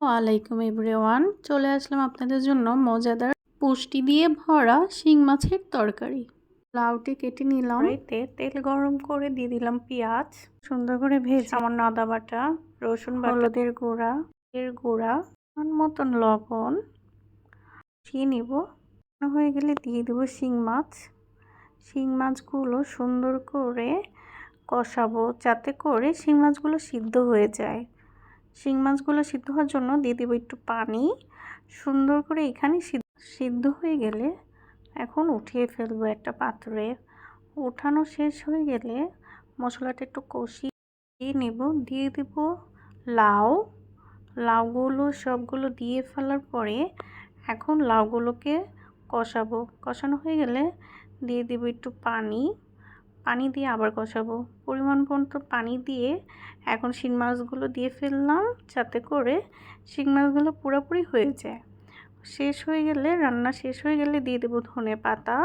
ওয়ালাইকুম এভরিওয়ান চলে আসলাম আপনাদের জন্য মজাদার পুষ্টি দিয়ে ভরা শিং মাছের তরকারি। লাউটি কেটে নিলাম। এতে তেল গরম করে দিয়ে দিলাম পেঁয়াজ সুন্দর করে ভেজে সামান্য আদা বাটা রসুন হলুদের গুঁড়া। এর গুঁড়া মতন লবণ। চিয়ে নিব। হয়ে গেলে দিয়ে দেবো শিং মাছ। শিং মাছগুলো সুন্দর করে কষাবো যাতে করে শিং মাছগুলো সিদ্ধ হয়ে যায়। শিং মাছগুলো সিদ্ধ হওয়ার জন্য দিয়ে দেবো একটু পানি। সুন্দর করে এখানে সিদ্ধ হয়ে গেলে এখন উঠিয়ে ফেলব একটা পাত্রে। ওঠানো শেষ হয়ে গেলে মশলাটা একটু কষিয়ে নেব। দিয়ে দেব লাউ। লাউগুলো সবগুলো দিয়ে ফেলার পরে এখন লাউগুলোকে কষাবো। কষানো হয়ে গেলে দিয়ে দেবো একটু পানি। পানি দিয়ে আবার কষাবো। পরিমাণ মতো পানি দিয়ে এখন শিং মাছগুলো দিয়ে ফেললাম যাতে করে শিং মাছগুলো পুরোপুরি হয়ে যায়। শেষ হয়ে গেলে, রান্না শেষ হয়ে গেলে দিয়ে দেবো ধনে পাতা।